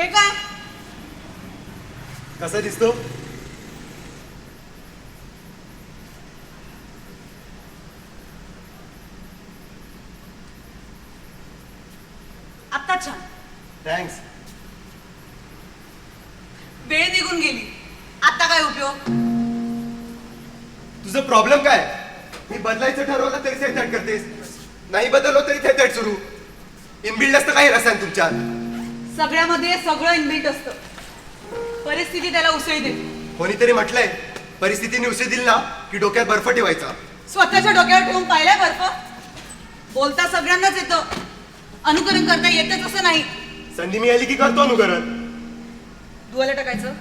हे काय? कसा दिसतो? आत्ता छान. थँक्स वेळ निघून गेली. आता काय उपयोग? तुझं प्रॉब्लेम काय? मी बदलायचं ठरवलं तरी थेट करतेस. नाही बदललो तरी थेट सुरू. इनबिल्ड असतं काही रसायन तुमच्यात. सगळ्यामध्ये सगळं इनबिल्ट असतं. परिस्थिती त्याला उसळी देते कोणीतरी म्हटलंय परिस्थितीने उशी दिली ना की डोक्यात बर्फ ठेवायचा. स्वतःच्या डोक्यावर ठेवून पाहिलाय बर्फ? बोलता सगळ्यांनाच येतं. अनुकरण करता येतच असं नाही. संधी मिळाली की करतो अनुकरण? दुवाला टाकायचं?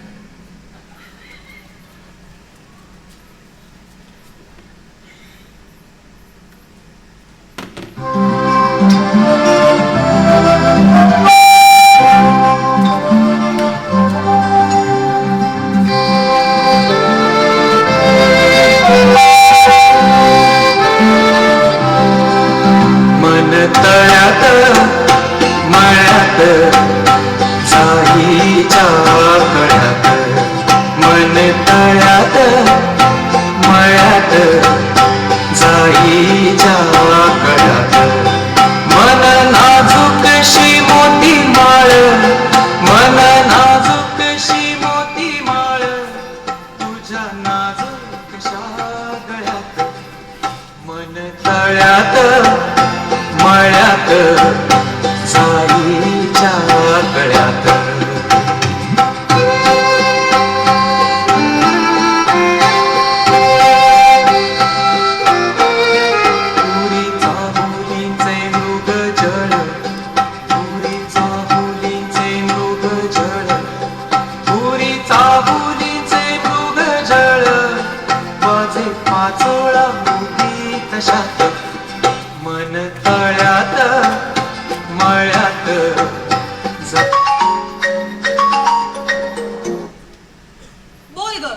तुझा नाजूकशा गळ्यात मन तळ्यात मळ्यात. पाचोळा मुली तशात मन तळ्यात मळ्यात बोल ग.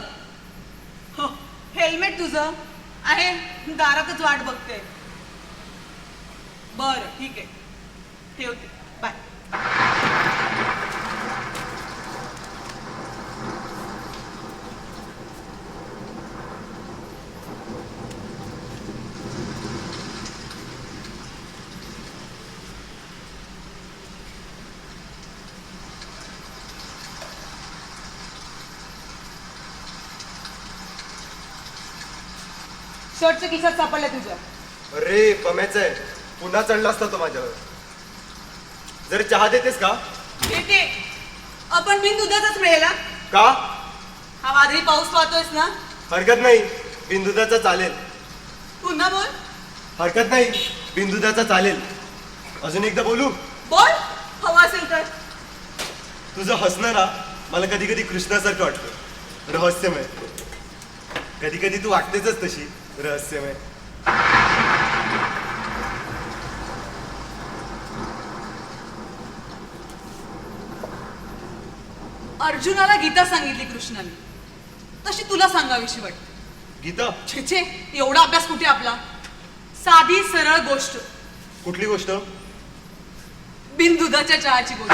हो, हेल्मेट तुझं आहे दारातच वाट बघते. बर ठीक आहे. ठेवते. शर्टच्या खिशात सापडल्या तुझ्या अरे पम्याच आहे. पुन्हा चढला असता तो माझ्यावर. जर चहा देतेस का? येते आपण बिन दुधाचाच मिळेल हा? का? हा वादळी पाऊस पाहतोयस ना? हरकत नाही. बिंदुदाचा चालेल. पुन्हा बोल. हरकत नाही. बिंदुदाचा चालेल. अजून एकदा बोलू? बोल. हवा असेल तर. तुझं हसणं ना मला कधी कधी कृष्णासारखं वाटतं. रहस्यमय. कधी कधी तू वाटतेच तशी. रहस्यमय अर्जुनाला गीता सांगितली कृष्णाने. तशी तुला सांगावीशी वाटते. गीता? छे छे एवढा अभ्यास कुठे आपला? साधी सरळ गोष्ट. कुठली गोष्ट? बिन दुधाच्या चहाची गोष्ट.